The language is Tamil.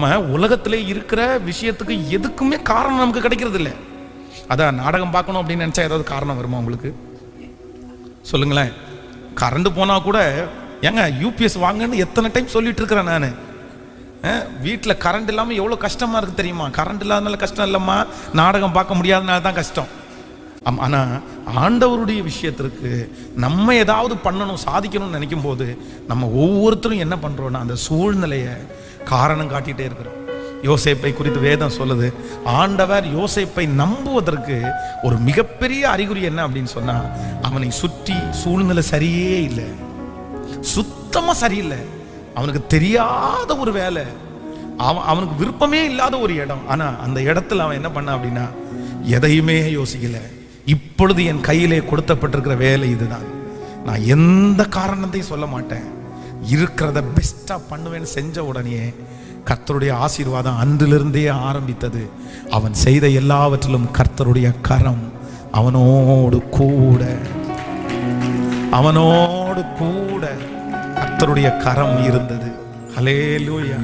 நம்ம உலகத்திலே இருக்கிற விஷயத்துக்கு எதுக்குமே காரணம் நமக்கு கிடைக்கிறது இல்லை அதான் நாடகம் பார்க்கணும் அப்படின்னு நினச்சா ஏதாவது காரணம் வருமா உங்களுக்கு? சொல்லுங்களேன். கரண்ட் போனால் கூட ஏங்க யூபிஎஸ் வாங்கன்னு எத்தனை டைம் சொல்லிட்டு இருக்கிறேன் நான். வீட்டில் கரண்ட் இல்லாமல் எவ்வளோ கஷ்டமாக இருக்குது தெரியுமா? கரண்ட் இல்லாதனால கஷ்டம் இல்லைம்மா. நாடகம் பார்க்க முடியாதனால தான் கஷ்டம். ஆனால் ஆண்டவருடைய விஷயத்திற்கு நம்ம ஏதாவது பண்ணணும் சாதிக்கணும்னு நினைக்கும் போது நம்ம ஒவ்வொருத்தரும் என்ன பண்ணுறோன்னா அந்த சூழ்நிலையை காரணம் காட்டிகிட்டே இருக்கிறோம். யோசேப்பை குறித்து வேதம் சொல்லுது ஆண்டவர் யோசேப்பை நம்புவதற்கு ஒரு மிகப்பெரிய அறிகுறி என்ன? அப்படின்னு சொன்னால் அவனை சுற்றி சூழ்நிலை சரியே இல்லை. சுத்தமாக சரியில்லை. அவனுக்கு தெரியாத ஒரு வேலை. அவன் அவனுக்கு விருப்பமே இல்லாத ஒரு இடம். ஆனால் அந்த இடத்துல அவன் என்ன பண்ணான் அப்படின்னா எதையுமே யோசிக்கல. இப்பொழுது என் கையிலே கொடுத்தப்பட்டிருக்கிற வேலை இதுதான். நான் எந்த காரணத்தையும் சொல்ல மாட்டேன். இருக்கிறத பெஸ்ட்டாக பண்ணுவேன்னு செஞ்ச உடனே கர்த்தருடைய ஆசீர்வாதம் அன்றிலிருந்தே ஆரம்பித்தது. அவன் செய்த எல்லாவற்றிலும் கர்த்தருடைய கரம் அவனோடு கூட. அவனோடு கூட கர்த்தருடைய கரம் இருந்தது. ஹலேலூயா